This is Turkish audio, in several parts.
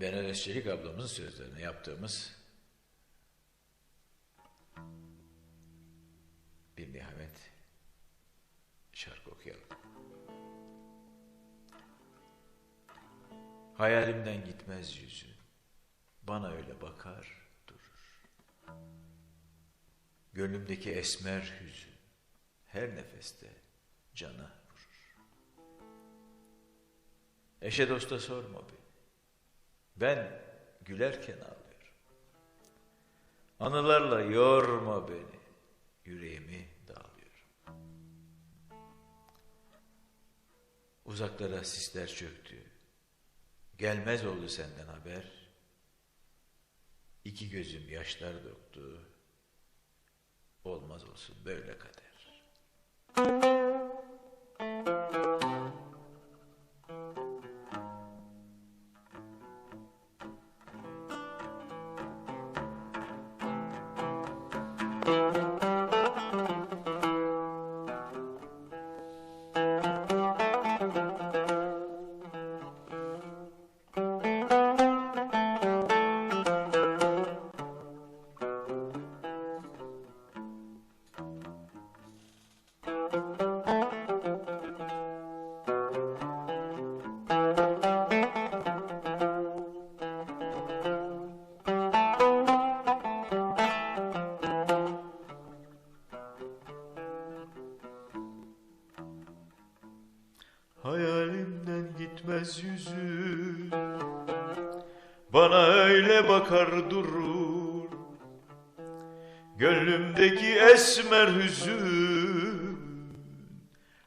Benel Özçelik ablamızın sözlerine yaptığımız bir nihamet şarkı okuyalım. Hayalimden gitmez yüzü, bana öyle bakar durur. Gönlümdeki esmer hüzün, her nefeste cana vurur. Eşe dosta sorma beni. Ben gülerken ağlıyorum. Anılarla yorma beni. Yüreğimi dağılıyorum. Uzaklara sisler çöktü. Gelmez oldu senden haber. İki gözüm yaşlar döktü. Olmaz olsun böyle kader. Hayalimden gitmez yüzü. Bana öyle bakar durur. Gönlümdeki esmer hüzün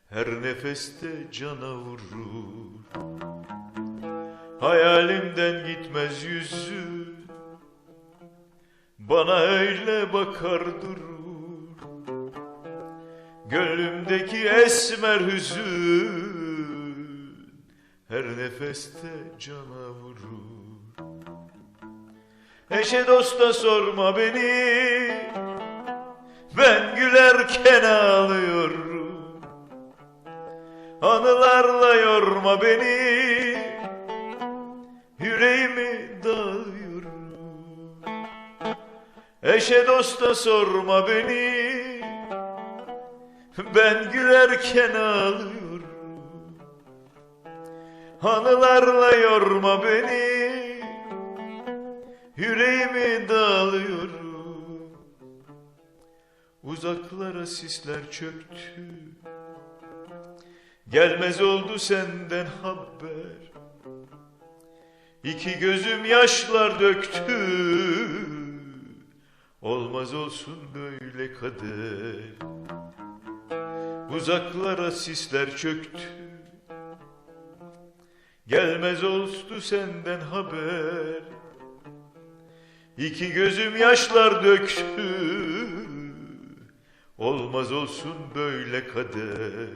Her nefeste cana vurur. Hayalimden gitmez yüzü Bana öyle bakar durur. Gönlümdeki esmer hüzün nefeste cana vurur. Eşe dosta sorma beni Ben gülerken ağlıyorum. Anılarla yorma beni Yüreğimi dağılıyorum Eşe dosta sorma beni ben gülerken ağlıyorum Anılarla yorma beni. Yüreğimi dağılıyorum Uzaklara sisler çöktü. Gelmez oldu senden haber. İki gözüm yaşlar döktü. Olmaz olsun böyle kader. Uzaklara sisler çöktü Gelmez oldu senden haber. İki gözüm yaşlar döktü. Olmaz olsun böyle kader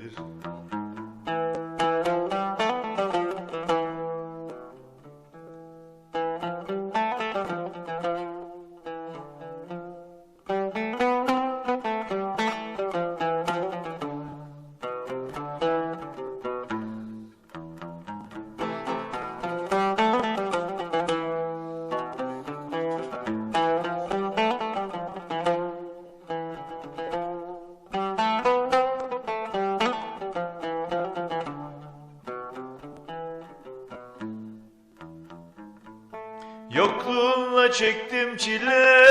Yokluğunla çektim çile.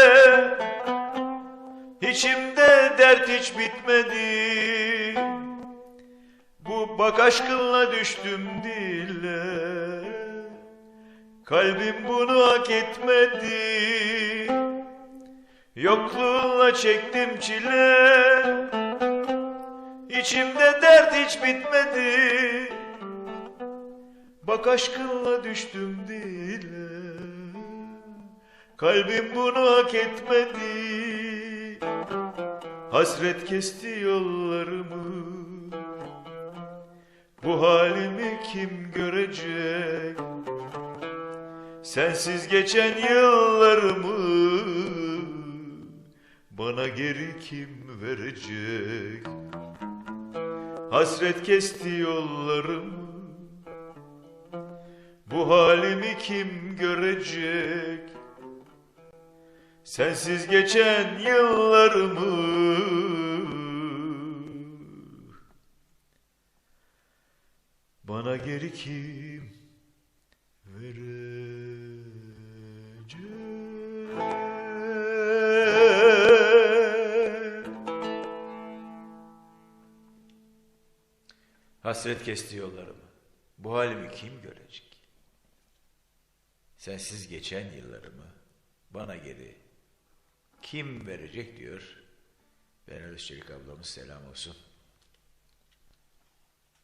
İçimde dert hiç bitmedi. Bu bak aşkınla düştüm dile. Kalbim bunu hak etmedi. Yokluğunla çektim çile. İçimde dert hiç bitmedi. Bak aşkınla düştüm dile Kalbim bunu hak etmedi. Hasret kesti yollarımı. Bu halimi kim görecek? Sensiz geçen yıllarımı Bana geri kim verecek? Hasret kesti yollarımı. Bu halimi kim görecek? Sensiz geçen yıllarımı Bana geri kim verecek? Hasret kesti yollarımı. Bu halimi kim görecek? Sensiz geçen yıllarımı bana geri kim verecek diyor. Ben Özçelik ablamız selam olsun.